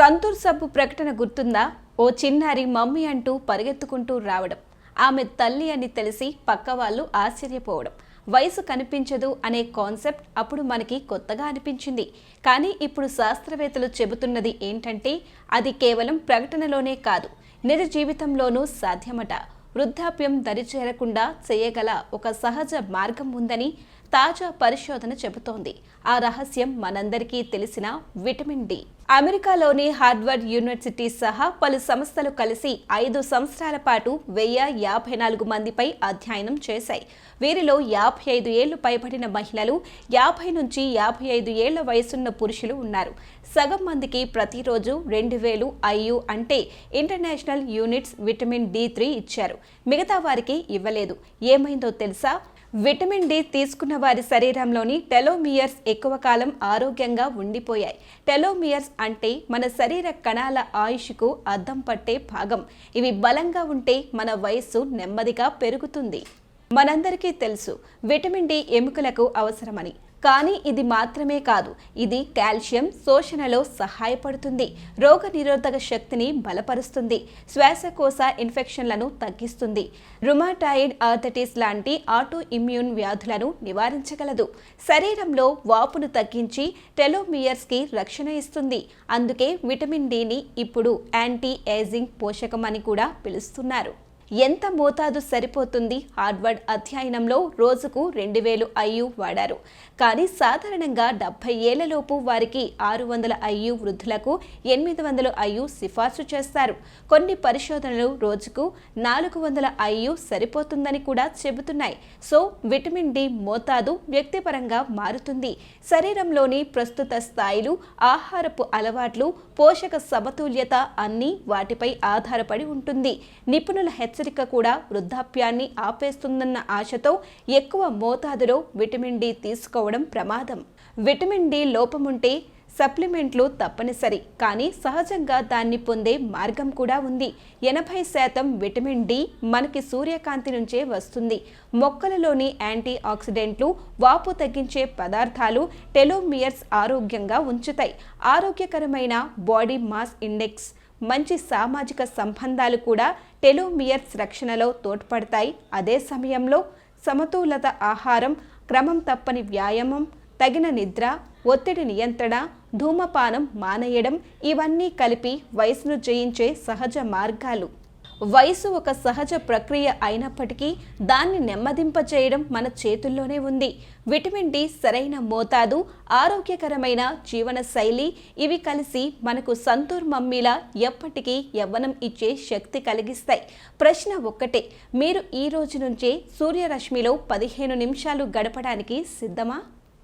సంతూర్ సబ్బు ప్రకటన గుర్తుందా? ఓ చిన్నారి మమ్మీ అంటూ పరిగెత్తుకుంటూ రావడం. ఆమె తల్లి అని తెలిసి పక్క వాళ్ళు ఆశ్చర్యపోవడం. వయసు కనిపించదు అనే కాన్సెప్ట్ అప్పుడు మనకి కొత్తగా అనిపించింది. కానీ ఇప్పుడు శాస్త్రవేత్తలు చెబుతున్నది ఏంటంటే అది కేవలం ప్రకటనలోనే కాదు నిజ జీవితంలోనూ సాధ్యమట. వృద్ధాప్యం దరిచేరకుండా చేయగల ఒక సహజ మార్గం ఉందని తాజా పరిశోధన చెబుతోంది. ఆ రహస్యం మనందరికీ తెలిసిన విటమిన్ డి. అమెరికాలోని హార్వర్డ్ యూనివర్సిటీ సహా పలు సంస్థలు కలిసి ఐదు సంవత్సరాల పాటు వెయ్యి యాభై నాలుగు మందిపై అధ్యయనం చేశాయి. వీరిలో యాభై ఐదు ఏళ్ళు పైబడిన మహిళలు యాభై నుంచి యాభై ఐదు ఏళ్ళ వయసున్న పురుషులు ఉన్నారు. సగం మందికి ప్రతిరోజు రెండు వేలు ఐయు అంటే international units vitamin D three ఇచ్చారు. మిగతా వారికి ఇవ్వలేదు. ఏమైందో తెలుసా? విటమిన్ డి తీసుకున్న వారి శరీరంలోని టెలోమియర్స్ ఎక్కువ కాలం ఆరోగ్యంగా ఉండిపోయాయి. టెలోమియర్స్ అంటే మన శరీర కణాల ఆయుష్కు అద్దం పట్టే భాగం. ఇవి బలంగా ఉంటే మన వయస్సు నెమ్మదిగా పెరుగుతుంది. మనందరికీ తెలుసు విటమిన్ డి ఎముకలకు అవసరమని. కానీ ఇది మాత్రమే కాదు ఇది కాల్షియం శోషణలో సహాయపడుతుంది రోగ నిరోధక శక్తిని బలపరుస్తుంది శ్వాసకోశ ఇన్ఫెక్షన్లను తగ్గిస్తుంది. రుమాటాయిడ్ ఆర్థటిస్ లాంటి ఆటో ఇమ్యూన్ వ్యాధులను నివారించగలదు. శరీరంలో వాపును తగ్గించి టెలోమియర్స్కి రక్షణ ఇస్తుంది. అందుకే విటమిన్ డిని ఇప్పుడు యాంటీ ఏజింగ్ పోషకం అని కూడా పిలుస్తున్నారు. ఎంత మోతాదు సరిపోతుంది? హార్వర్డ్ అధ్యయనంలో రోజుకు రెండు వేలు ఐయు వాడారు. కానీ సాధారణంగా డెబ్బై ఏళ్ళలోపు వారికి ఆరు వందల ఐయు వృద్ధులకు ఎనిమిది వందల ఐయు సిఫార్సు చేస్తారు. కొన్ని పరిశోధనలు రోజుకు నాలుగు వందల ఐయు సరిపోతుందని కూడా చెబుతున్నాయి. సో విటమిన్ డి మోతాదు వ్యక్తిపరంగా మారుతుంది. శరీరంలోని ప్రస్తుత స్థాయిలు ఆహారపు అలవాట్లు పోషక సమతుల్యత అన్నీ వాటిపై ఆధారపడి ఉంటుంది. నిపుణుల హెచ్చరిక కూడా వృద్ధాప్యాన్ని ఆపేస్తుందన్న ఆశతో ఎక్కువ మోతాదులో విటమిన్ డి తీసుకోవడం ప్రమాదం. విటమిన్ డి లోపముంటే సప్లిమెంట్లు తప్పనిసరి కానీ సహజంగా దాన్ని పొందే మార్గం కూడా ఉంది. ఎనభై శాతం విటమిన్ డి మనకి సూర్యకాంతి నుంచే వస్తుంది. మొక్కలలోని యాంటీ ఆక్సిడెంట్లు వాపు తగ్గించే పదార్థాలు టెలోమియర్స్ ఆరోగ్యంగా ఉంచుతాయి. ఆరోగ్యకరమైన బాడీ మాస్ ఇండెక్స్ మంచి సామాజిక సంబంధాలు కూడా టెలోమియర్స్ రక్షణలో తోడ్పడతాయి. అదే సమయంలో సమతూలత ఆహారం క్రమం తప్పని వ్యాయామం తగిన నిద్ర ఒత్తిడి నియంత్రణ ధూమపానం మానేయడం ఇవన్నీ కలిపి వయసును జయించే సహజ మార్గాలు. వయసు ఒక సహజ ప్రక్రియ అయినప్పటికీ దాన్ని నెమ్మదింపచేయడం మన చేతుల్లోనే ఉంది. విటమిన్ డి సరైన మోతాదు ఆరోగ్యకరమైన జీవన శైలి ఇవి కలిసి మనకు సంతూర్ మమ్మీలా ఎప్పటికీ యవ్వనం ఇచ్చే శక్తి కలిగిస్తాయి. ప్రశ్న ఒక్కటే మీరు ఈ రోజు నుంచే సూర్యరశ్మిలో పదిహేను నిమిషాలు గడపడానికి సిద్ధమా?